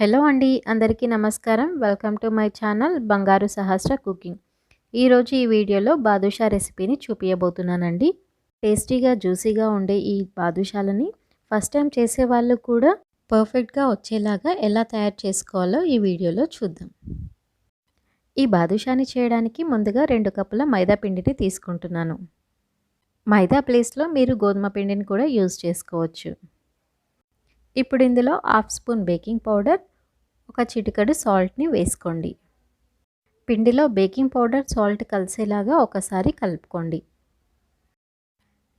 Hello అండి అందరికీ నమస్కారం. వెల్కమ్ టు మై ఛానల్ బంగారు సహస్ర కుకింగ్. ఈరోజు ఈ వీడియోలో బాదుషా రెసిపీని చూపించబోతున్నానండి టేస్టీగా జ్యూసీగా ఉండే ఈ బాదుషాలని ఫస్ట్ టైం చేసే వాళ్ళు కూడా పర్ఫెక్ట్గా వచ్చేలాగా ఎలా తయారు చేసుకోవాలో ఈ వీడియోలో చూద్దాం. ఈ బాదుషాని చేయడానికి ముందుగా రెండు కప్పుల మైదా పిండిని తీసుకుంటున్నాను. మైదా ప్లేస్లో మీరు గోధుమ పిండిని కూడా యూజ్ చేసుకోవచ్చు. ఇప్పుడు ఇందులో హాఫ్ స్పూన్ బేకింగ్ పౌడర్ ఒక చిటికడు సాల్ట్ని వేసుకోండి. పిండిలో బేకింగ్ పౌడర్ సాల్ట్ కలిసేలాగా ఒకసారి కలుపుకోండి.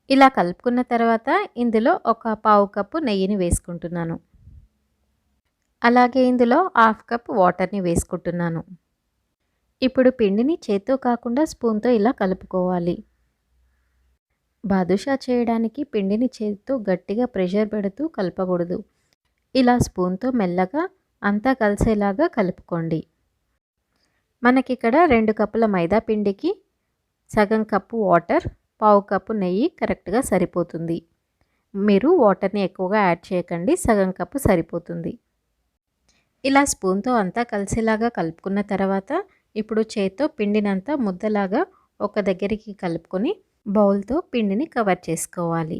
ఇలా కలుపుకున్న తర్వాత ఇందులో ఒక పావు కప్పు నెయ్యిని వేసుకుంటున్నాను. అలాగే ఇందులో హాఫ్ కప్ వాటర్ని వేసుకుంటున్నాను. ఇప్పుడు పిండిని చేత్తో కాకుండా స్పూన్తో ఇలా కలుపుకోవాలి. బాదుషా చేయడానికి పిండిని చేతితో గట్టిగా ప్రెషర్ పెడుతూ కలపకూడదు. ఇలా స్పూన్తో మెల్లగా అంతా కలిసేలాగా కలుపుకోండి. మనకి ఇక్కడ రెండు కప్పుల మైదా పిండికి సగం కప్పు వాటర్ పావు కప్పు నెయ్యి కరెక్ట్గా సరిపోతుంది. మీరు వాటర్ని ఎక్కువగా యాడ్ చేయకండి సగం కప్పు సరిపోతుంది. ఇలా స్పూన్తో అంతా కలిసేలాగా కలుపుకున్న తర్వాత ఇప్పుడు చేత్తో పిండినంతా ముద్దలాగా ఒక దగ్గరికి కలుపుకొని బౌల్తో పిండిని కవర్ చేసుకోవాలి.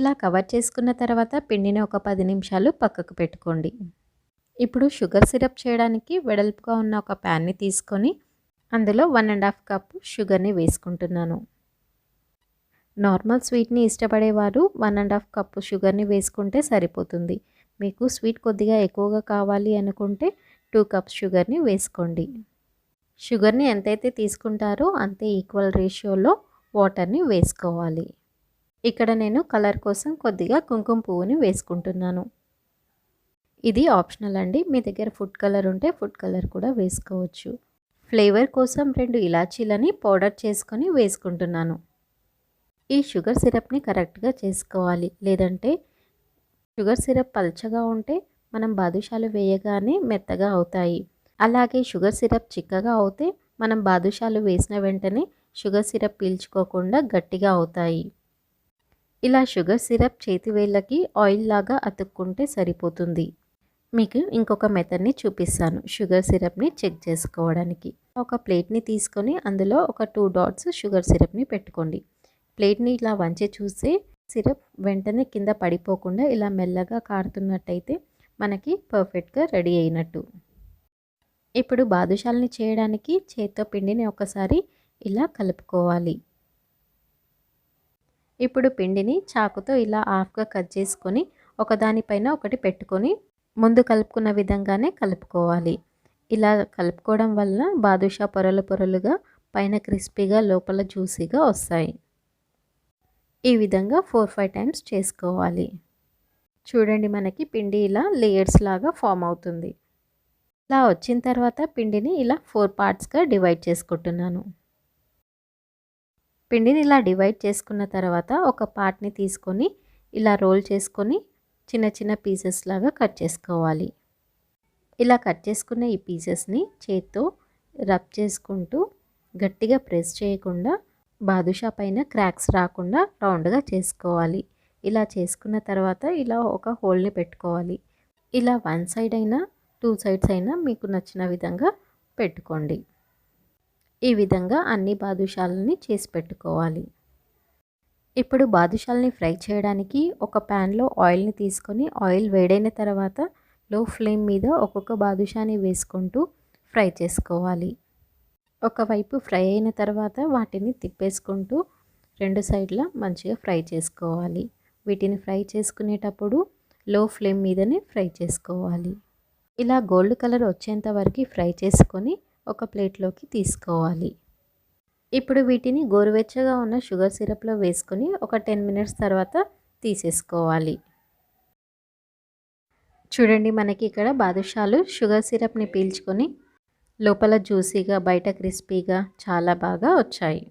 ఇలా కవర్ చేసుకున్న తర్వాత పిండిని ఒక పది నిమిషాలు పక్కకు పెట్టుకోండి. ఇప్పుడు షుగర్ సిరప్ చేయడానికి వెడల్పుగా ఉన్న ఒక ప్యాన్ని తీసుకొని అందులో వన్ అండ్ హాఫ్ కప్ షుగర్ని వేసుకుంటున్నాను. నార్మల్ స్వీట్ని ఇష్టపడేవారు వన్ అండ్ హాఫ్ కప్పు షుగర్ని వేసుకుంటే సరిపోతుంది. మీకు స్వీట్ కొద్దిగా ఎక్కువగా కావాలి అనుకుంటే టూ కప్స్ షుగర్ని వేసుకోండి. షుగర్ని ఎంతైతే తీసుకుంటారో అంతే ఈక్వల్ రేషియోలో వాటర్ని వేసుకోవాలి. ఇక్కడ నేను కలర్ కోసం కొద్దిగా కుంకుమ పువ్వుని వేసుకుంటున్నాను. ఇది ఆప్షనల్ అండి. మీ దగ్గర ఫుడ్ కలర్ ఉంటే ఫుడ్ కలర్ కూడా వేసుకోవచ్చు. ఫ్లేవర్ కోసం రెండు ఇలాచీలని పౌడర్ చేసుకొని వేసుకుంటున్నాను. ఈ షుగర్ సిరప్ని కరెక్ట్గా చేసుకోవాలి. లేదంటే షుగర్ సిరప్ పల్చగా ఉంటే మనం బాదుషాలు వేయగానే మెత్తగా అవుతాయి. అలాగే షుగర్ సిరప్ చిక్కగా అవుతే మనం బాదుషాలు వేసిన వెంటనే షుగర్ సిరప్ పీల్చుకోకుండా గట్టిగా అవుతాయి. ఇలా షుగర్ సిరప్ చేతివేళ్ళకి ఆయిల్ లాగా అతుక్కుంటే సరిపోతుంది. మీకు ఇంకొక మెథడ్ని చూపిస్తాను. షుగర్ సిరప్ని చెక్ చేసుకోవడానికి. ఒక ప్లేట్ని తీసుకొని అందులో ఒక టూ డాట్స్ షుగర్ సిరప్ని పెట్టుకోండి. ప్లేట్ని ఇలా వంచి చూస్తే సిరప్ వెంటనే కింద పడిపోకుండా ఇలా మెల్లగా కారుతున్నట్టయితే మనకి పర్ఫెక్ట్గా రెడీ అయినట్టు. ఇప్పుడు బాదుషాలని చేయడానికి చేత్తో పిండిని ఒకసారి ఇలా కలుపుకోవాలి. ఇప్పుడు పిండిని చాకుతో ఇలా హాఫ్గా కట్ చేసుకొని ఒకదానిపైన ఒకటి పెట్టుకొని ముందు కలుపుకున్న విధంగానే కలుపుకోవాలి. ఇలా కలుపుకోవడం వల్ల బాదుషా పొరలు పొరలుగా పైన క్రిస్పీగా లోపల జ్యూసీగా వస్తాయి. ఈ విధంగా ఫోర్ ఫైవ్ టైమ్స్ చేసుకోవాలి. చూడండి మనకి పిండి ఇలా లేయర్స్ లాగా ఫామ్ అవుతుంది. ఇలా వచ్చిన తర్వాత పిండిని ఇలా ఫోర్ పార్ట్స్గా డివైడ్ చేసుకుంటున్నాను. పిండిని ఇలా డివైడ్ చేసుకున్న తర్వాత ఒక పార్ట్ని తీసుకొని ఇలా రోల్ చేసుకొని చిన్న చిన్న పీసెస్ లాగా కట్ చేసుకోవాలి. ఇలా కట్ చేసుకున్న ఈ పీసెస్ని చేత్తో రబ్ చేసుకుంటూ గట్టిగా ప్రెస్ చేయకుండా బాదుషా పైన క్రాక్స్ రాకుండా రౌండ్గా చేసుకోవాలి. ఇలా చేసుకున్న తర్వాత ఇలా ఒక హోల్ని పెట్టుకోవాలి. ఇలా వన్ సైడ్ అయినా టూ సైడ్స్ అయినా మీకు నచ్చిన విధంగా పెట్టుకోండి. ఈ విధంగా అన్ని బాదుషాలని చేసి పెట్టుకోవాలి. ఇప్పుడు బాదుషాలని ఫ్రై చేయడానికి ఒక ప్యాన్లో ఆయిల్ని తీసుకొని ఆయిల్ వేడైన తర్వాత లో ఫ్లేమ్ మీద ఒక్కొక్క బాదుషాని వేసుకుంటూ ఫ్రై చేసుకోవాలి. ఒకవైపు ఫ్రై అయిన తర్వాత వాటిని తిప్పేసుకుంటూ రెండు సైడ్ల మంచిగా ఫ్రై చేసుకోవాలి. వీటిని ఫ్రై చేసుకునేటప్పుడు లో ఫ్లేమ్ మీదనే ఫ్రై చేసుకోవాలి. ఇలా గోల్డ్ కలర్ వచ్చేంత వరకు ఫ్రై చేసుకొని ఒక ప్లేట్లోకి తీసుకోవాలి. ఇప్పుడు వీటిని గోరువెచ్చగా ఉన్న షుగర్ సిరప్లో వేసుకొని ఒక టెన్ మినిట్స్ తర్వాత తీసేసుకోవాలి. చూడండి మనకి ఇక్కడ బాదుషాలు షుగర్ సిరప్ని పీల్చుకొని లోపల జ్యూసీగా బయట క్రిస్పీగా చాలా బాగా వచ్చాయి.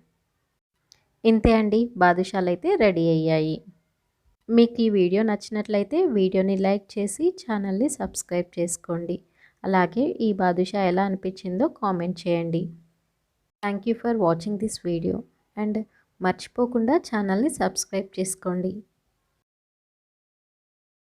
ఇంతే అండి బాదుషాలు అయితే రెడీ అయ్యాయి. మీకు ఈ వీడియో నచ్చినట్లయితే వీడియోని లైక్ చేసి ఛానల్ని సబ్స్క్రైబ్ చేసుకోండి. అలాగే ఈ బాదుషా ఎలా అనిపించిందో కామెంట్ చేయండి. Thank you for watching this video and మర్చిపోకుండా ఛానల్ని సబ్స్క్రైబ్ చేసుకోండి.